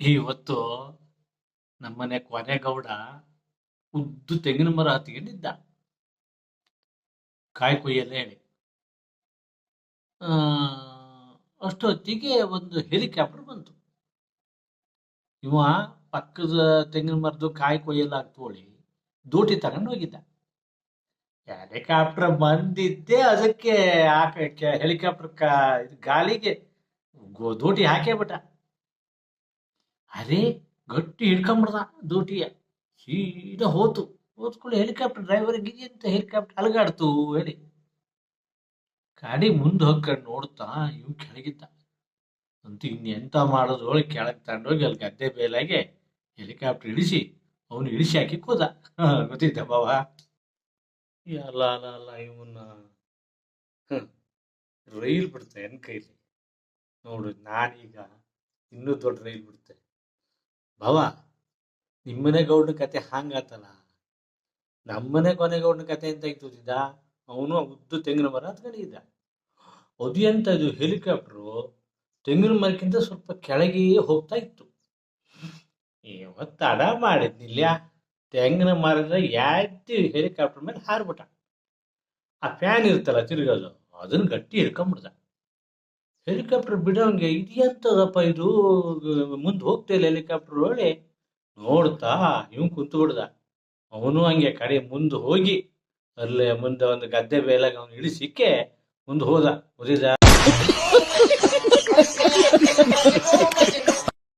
ಇವತ್ತು ನಮ್ಮನೆ ಕೊನೆಗೌಡ ಉದ್ದು ತೆಂಗಿನ ಮರ ಹತ್ತಿಕೊಂಡಿದ್ದ ಕಾಯಿ ಕೊಯ್ಯಲ್ಲ ಹೇಳಿ. ಅಷ್ಟೊತ್ತಿಗೆ ಒಂದು ಹೆಲಿಕಾಪ್ಟರ್ ಬಂತು. ಇವ ಪಕ್ಕದ ತೆಂಗಿನ ಮರದ್ದು ಕಾಯಿ ಕೊಯ್ಯಲ್ಲ ಹಾಕ್ತೋಳಿ ದೋಟಿ ತಗೊಂಡು ಹೋಗಿದ್ದ. ಹೆಲಿಕಾಪ್ಟರ್ ಬಂದಿದ್ದೆ, ಅದಕ್ಕೆ ಹಾಕಕ್ಕೆ ಹೆಲಿಕಾಪ್ಟರ್ ಕಾ ಗಾಲಿಗೆ ದೋಟಿ ಹಾಕೇ ಬಿಟ್ಟ ಅರೆ ಗಟ್ಟಿ ಹಿಡ್ಕೊಂಬಿಡ್ದ ದೂಟಿಯ. ಸೀದಾ ಹೋತು. ಹೋದ್ಕೊಳ್ಳಿ ಹೆಲಿಕಾಪ್ಟರ್ ಡ್ರೈವರ್ ಅಂತ ಹೆಲಿಕಾಪ್ಟರ್ ಅಲಗಾಡ್ತು ಹೇಳಿ. ಗಾಡಿ ಮುಂದೆ ಹೋಗ್ಕೊಂಡು ನೋಡ್ತಾ ಇವ್ ಕೆಳಗಿದ್ದ. ಅಂತ ಇನ್ನೆಂತ ಮಾಡೋದು ಹೋಳಿ ಕೆಳಗೆ ತಗೊಂಡೋಗಿ ಅಲ್ಲಿ ಗದ್ದೆ ಬೇಲಾಗೆ ಹೆಲಿಕಾಪ್ಟರ್ ಇಳಿಸಿ ಅವನು ಇಳಿಸಿ ಹಾಕಿ ಕೂದ. ಗೊತ್ತಿದ್ದ ಬಾವ? ಅಲ್ಲ ಅಲ್ಲ ಅಲ್ಲ ಇವನ್ನ. ರೈಲ್ ಬಿಡ್ತೆ ಎನ್ ಕೈಲಿ? ನೋಡು ನಾನೀಗ ಇನ್ನೂ ದೊಡ್ಡ ರೈಲ್ ಬಿಡ್ತೆ. ಭಾವ ನಿಮ್ಮನೆ ಗೌಡನ ಕತೆ ಹಾಂಗಾತಲ್ಲ ನಮ್ಮನೆ ಕೊನೆ ಗೌಡನ ಕತೆ ಅಂತ ಇದ್ದಿದ್ದ ಅವನು ಉದ್ದು ತೆಂಗಿನ ಮರ ಹತ್ಕೊಂಡಿದ್ದ ಅದು ಎಂತ ಇದು ಹೆಲಿಕಾಪ್ಟರು ತೆಂಗಿನ ಮರಕ್ಕಿಂತ ಸ್ವಲ್ಪ ಕೆಳಗೆ ಹೋಗ್ತಾ ಇತ್ತು. ಇವತ್ತು ತಡ ಮಾಡಿದ್ನಿಲ್ಲ ತೆಂಗಿನ ಮರದ ಯಾತಿ ಹೆಲಿಕಾಪ್ಟರ್ ಮೇಲೆ ಹಾರ್ಬಿಟ್ಟ. ಆ ಫ್ಯಾನ್ ಇರ್ತಲ್ಲ ತಿರುಗೋದು, ಅದನ್ನ ಗಟ್ಟಿ ಹಿಡ್ಕೊಂಬಿಡ್ದ ಹೆಲಿಕಾಪ್ಟರ್ ಬಿಡೋಂಗೆ ಇದೆಯಂತದಪ್ಪ ಇದು? ಮುಂದೆ ಹೋಗ್ತಿಲ್ಲ ಹೆಲಿಕಾಪ್ಟರ್ ಹೇಳಿ ನೋಡ್ತಾ ಇವ್ ಕುಂತು ಬಿಡ್ದ. ಅವನು ಹಂಗೆ ಕಡೆ ಮುಂದೆ ಹೋಗಿ, ಅಲ್ಲೇ ಮುಂದೆ ಒಂದು ಗದ್ದೆ ಬೇಲಾಗ ಅವನು ಇಳಿಸಿಕ್ಕೆ ಮುಂದೆ ಹೋದ. ಉದಿದ